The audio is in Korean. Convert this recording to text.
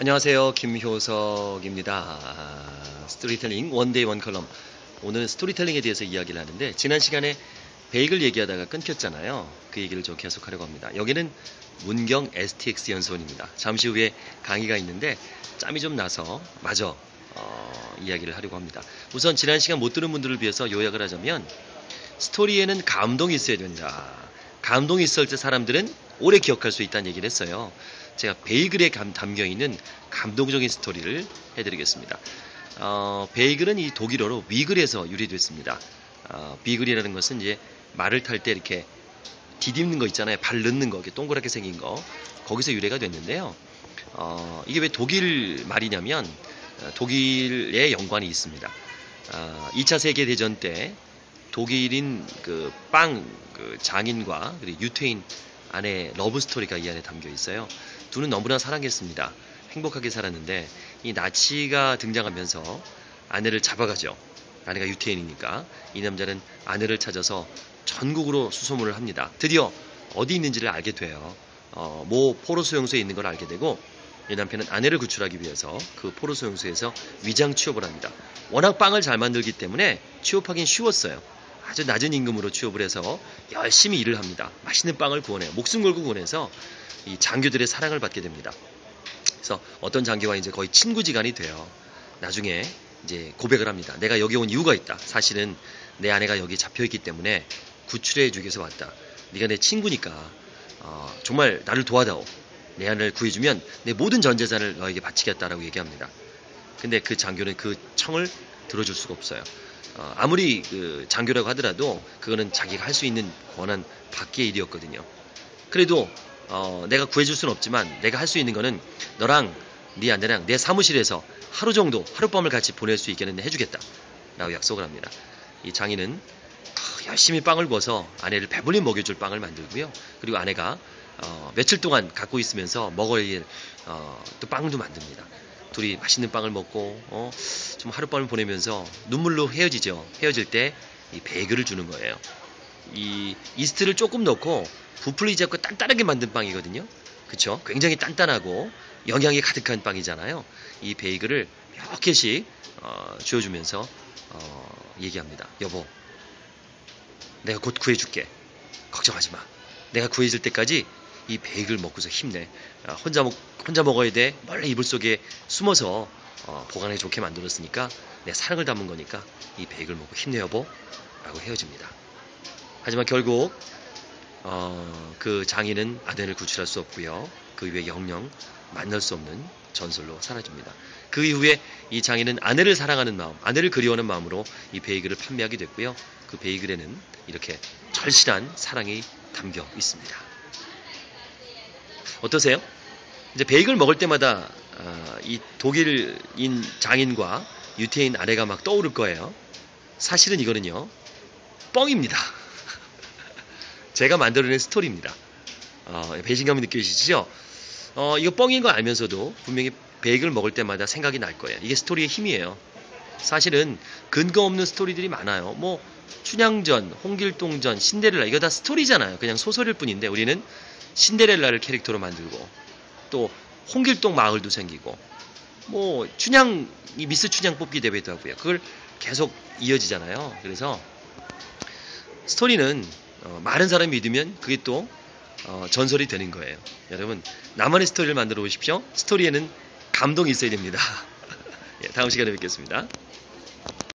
안녕하세요. 김효석입니다. 아, 스토리텔링 원데이 원컬럼. 오늘 스토리텔링에 대해서 이야기를 하는데 지난 시간에 베이글 얘기하다가 끊겼잖아요. 그 얘기를 좀 계속하려고 합니다. 여기는 문경 STX 연수원입니다. 잠시 후에 강의가 있는데 짬이 좀 나서 마저 어, 이야기를 하려고 합니다. 우선 지난 시간 못 들은 분들을 위해서 요약을 하자면 스토리에는 감동이 있어야 된다. 감동이 있을 때 사람들은 오래 기억할 수 있다는 얘기를 했어요. 제가 베이글에 감, 담겨 있는 감동적인 스토리를 해드리겠습니다. 어, 베이글은 이 독일어로 위글에서 유래됐습니다. 어, 비글이라는 것은 이제 말을 탈 때 이렇게 디딤는 거 있잖아요. 발 넣는 거, 이렇게 동그랗게 생긴 거. 거기서 유래가 됐는데요. 어, 이게 왜 독일 말이냐면 어, 독일의 연관이 있습니다. 어, 2차 세계 대전 때 독일인 그빵그 장인과 그리고 유태인 안에 러브 스토리가 이 안에 담겨 있어요. 둘은 너무나 사랑했습니다. 행복하게 살았는데 이 나치가 등장하면서 아내를 잡아가죠. 아내가 유태인이니까 이 남자는 아내를 찾아서 전국으로 수소문을 합니다. 드디어 어디 있는지를 알게 돼요. 어, 모 포로 수용소에 있는 걸 알게 되고 이 남편은 아내를 구출하기 위해서 그 포로 수용소에서 위장 취업을 합니다. 워낙 빵을 잘 만들기 때문에 취업하긴 쉬웠어요. 아주 낮은 임금으로 취업을 해서 열심히 일을 합니다. 맛있는 빵을 구워내요. 목숨 걸고 구워내서 이 장교들의 사랑을 받게 됩니다. 그래서 어떤 장교와 이제 거의 친구지간이 돼요. 나중에 이제 고백을 합니다. 내가 여기 온 이유가 있다. 사실은 내 아내가 여기 잡혀 있기 때문에 구출해 주기 위해서 왔다. 네가 내 친구니까 어, 정말 나를 도와다오. 내 아내를 구해주면 내 모든 전 재산을 너에게 바치겠다라고 얘기합니다. 근데 그 장교는 그 청을 들어줄 수가 없어요. 어, 아무리 그 장교라고 하더라도 그거는 자기가 할 수 있는 권한 밖의 일이었거든요. 그래도 어, 내가 구해줄 수는 없지만 내가 할 수 있는 거는 너랑 네 아내랑 내 사무실에서 하루 정도 하룻밤을 같이 보낼 수 있게는 해주겠다 라고 약속을 합니다. 이 장인은 어, 열심히 빵을 구워서 아내를 배불리 먹여줄 빵을 만들고요. 그리고 아내가 어, 며칠 동안 갖고 있으면서 먹을 어, 또 빵도 만듭니다. 둘이 맛있는 빵을 먹고 어, 좀 하룻밤을 보내면서 눈물로 헤어지죠. 헤어질 때 이 베이글을 주는 거예요. 이 이스트를 조금 넣고 부풀리지 않고 단단하게 만든 빵이거든요. 그쵸? 굉장히 단단하고 영양이 가득한 빵이잖아요. 이 베이글을 몇 개씩 어, 주어주면서 어, 얘기합니다. 여보, 내가 곧 구해줄게. 걱정하지 마. 내가 구해줄 때까지 이 베이글 먹고서 힘내. 아, 혼자 먹 혼자 먹어야 돼. 몰래 이불 속에 숨어서 어, 보관해 좋게 만들었으니까 내 사랑을 담은 거니까 이 베이글 먹고 힘내 여보. 라고 헤어집니다. 하지만 결국 어, 그 장인은 아내를 구출할 수 없고요. 그 이후에 영영 만날 수 없는 전설로 사라집니다. 그 이후에 이 장인은 아내를 사랑하는 마음, 아내를 그리워하는 마음으로 이 베이글을 판매하게 됐고요. 그 베이글에는 이렇게 절실한 사랑이 담겨 있습니다. 어떠세요? 이제 베이글 먹을 때마다 어, 이 독일인 장인과 유태인 아내가 막 떠오를 거예요. 사실은 이거는요 뻥입니다. 제가 만들어낸 스토리입니다. 어, 배신감이 느껴지시죠? 어, 이거 뻥인 거 알면서도 분명히 베이글 먹을 때마다 생각이 날 거예요. 이게 스토리의 힘이에요. 사실은 근거 없는 스토리들이 많아요. 뭐 춘향전, 홍길동전, 신데렐라 이거 다 스토리잖아요. 그냥 소설일 뿐인데 우리는 신데렐라를 캐릭터로 만들고 또 홍길동 마을도 생기고 뭐 춘향 이 미스 춘향 뽑기 대회도 하고요. 그걸 계속 이어지잖아요. 그래서 스토리는 어, 많은 사람이 믿으면 그게 또 어, 전설이 되는 거예요. 여러분 나만의 스토리를 만들어 보십시오. 스토리에는 감동이 있어야 됩니다. 예, 다음 시간에 뵙겠습니다.